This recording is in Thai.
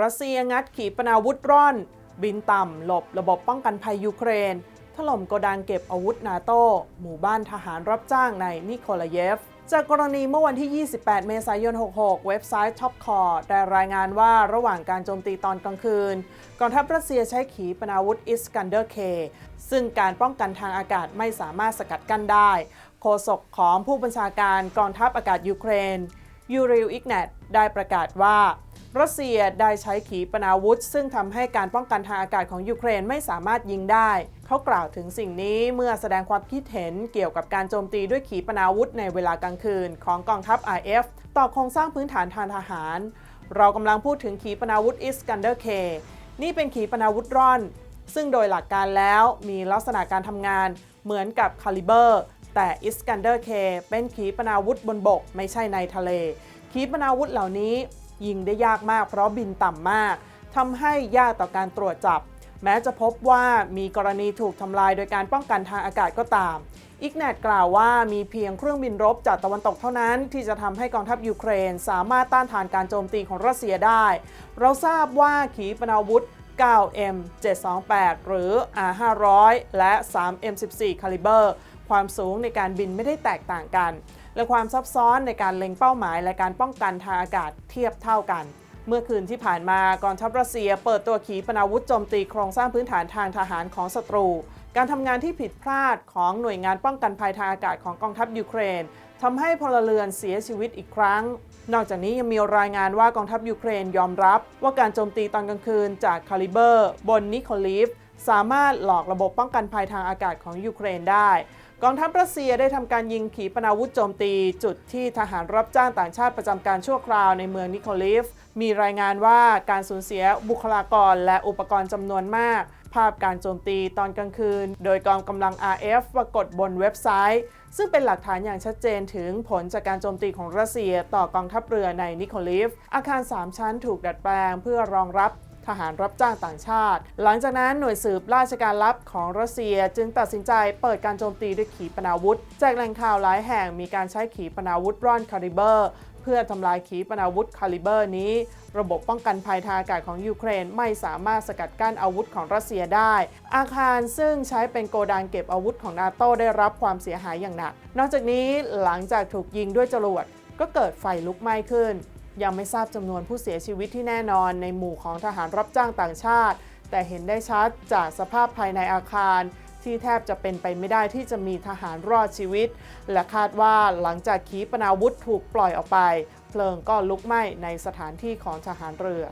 รัสเซียงัดขีปนาวุธร่อน บินต่ำ หลบระบบป้องกันภัยยูเครน ถล่มโกดังเก็บอาวุธนาโต หมู่บ้านทหารรับจ้างในนิโคลาเยฟ จากกรณีเมื่อวันที่ 28 เมษายน 66 เว็บไซต์ Top c o r ได้รายงานว่าระหว่างการโจมตีตอนกลางคืนกองทัพรัสเซียใช้ขีปนาวุธอิสกันเดอร์เคซึ่งการป้องกันทางอากาศไม่สามารถสกัดกั้นได้ โฆษกของผู้บัญชาการกองทัพอากาศยูเครนยูริลอิกเนตได้ประกาศว่า รัสเซียได้ใช้ขีปนาวุธ ซึ่งทำให้การป้องกันทางอากาศของยูเครนไม่สามารถยิงได้ เขากล่าวถึงสิ่งนี้เมื่อแสดงความคิดเห็นเกี่ยวกับการโจมตีด้วยขีปนาวุธในเวลากลางคืน ของกองทัพ IF ต่อโครงสร้างพื้นฐานทางทหาร เรากำลังพูดถึงขีปนาวุธอิสกันเดอร์เคนี่เป็นขีปนาวุธร่อน ซึ่งโดยหลักการแล้วมีลักษณะการทำงานเหมือนกับคาลิเบอร์ แต่อิสกันเดอร์เคเป็นขีปนาวุธบนบก ไม่ใช่ในทะเลขีปนาวุธเหล่านี้ ยิงได้ยากมากเพราะบินต่ำมากทำให้ยากต่อการตรวจจับ แม้จะพบว่ามีกรณีถูกทำลายโดยการป้องกันทางอากาศก็ตามอิกแนตกล่าวว่ามีเพียงเครื่องบินรบจากตะวันตกเท่านั้น ที่จะทำให้กองทัพยูเครน สามารถต้านทานการโจมตีของรัสเซียได้ เราทราบว่าขีปนาวุธ 9M 728 หรือ R500 และ 3M14 คาลิเบอร์ความสูงในการบินไม่ได้แตกต่างกัน และความซับซ้อนในการเล็งเป้าหมาย และการป้องกันทางอากาศเทียบเท่ากัน เมื่อคืนที่ผ่านมากองทัพรัสเซีย เปิดตัวขีปนาวุธโจมตีโครงสร้างพื้นฐานทางทหารของศัตรู การทำงานที่ผิดพลาดของหน่วยงานป้องกันภัยทางอากาศของกองทัพยูเครนทำให้พลเรือนเสียชีวิตอีกครั้ง นอกจากนี้ยังมีรายงานว่ากองทัพยูเครนยอมรับ ว่าการโจมตีตอนกลางคืนจากคาลิเบอร์ บนนิโคลีฟสามารถหลอกระบบป้องกันภัยทางอากาศของยูเครนได้ กองทัพรัสเซียได้ทำการยิงขีปนาวุธโจมตี จุดที่ทหารรับจ้างต่างชาติประจำการชั่วคราวในเมืองนิโคลีฟมีรายงานว่าการสูญเสียบุคลากรและอุปกรณ์จำนวนมาก ภาพการโจมตีตอนกลางคืน โดยกองกำลัง RF ปรากฏบนเว็บไซต์ ซึ่งเป็นหลักฐานอย่างชัดเจนถึงผลจากการโจมตีของรัสเซียต่อกองทัพเรือในนิโคลีฟอาคาร 3 ชั้นถูกดัดแปลงเพื่อรองรับ ทหารรับจ้างต่างชาติ หลังจากนั้นหน่วยสืบราชการลับของรัสเซียจึงตัดสินใจเปิดการโจมตีด้วยขีปนาวุธ จากแหล่งข่าวหลายแห่งมีการใช้ขีปนาวุธร่อนคาลิเบอร์เพื่อทำลายขีปนาวุธคาลิเบอร์นี้ ระบบป้องกันภัยทางอากาศของยูเครนไม่สามารถสกัดกั้นอาวุธของรัสเซียได้ อาคารซึ่งใช้เป็นโกดังเก็บอาวุธของนาโตได้รับความเสียหายอย่างหนัก นอกจากนี้หลังจากถูกยิงด้วยจรวดก็เกิดไฟลุกไหม้ขึ้น ยังไม่ทราบจำนวนผู้เสียชีวิตที่แน่นอนในหมู่ของทหารรับจ้างต่างชาติ แต่เห็นได้ชัดจากสภาพภายในอาคาร ที่แทบจะเป็นไปไม่ได้ที่จะมีทหารรอดชีวิต และคาดว่าหลังจากขีปนาวุธถูกปล่อยออกไป เพลิงก็ลุกไหม้ในสถานที่ของทหารเรือ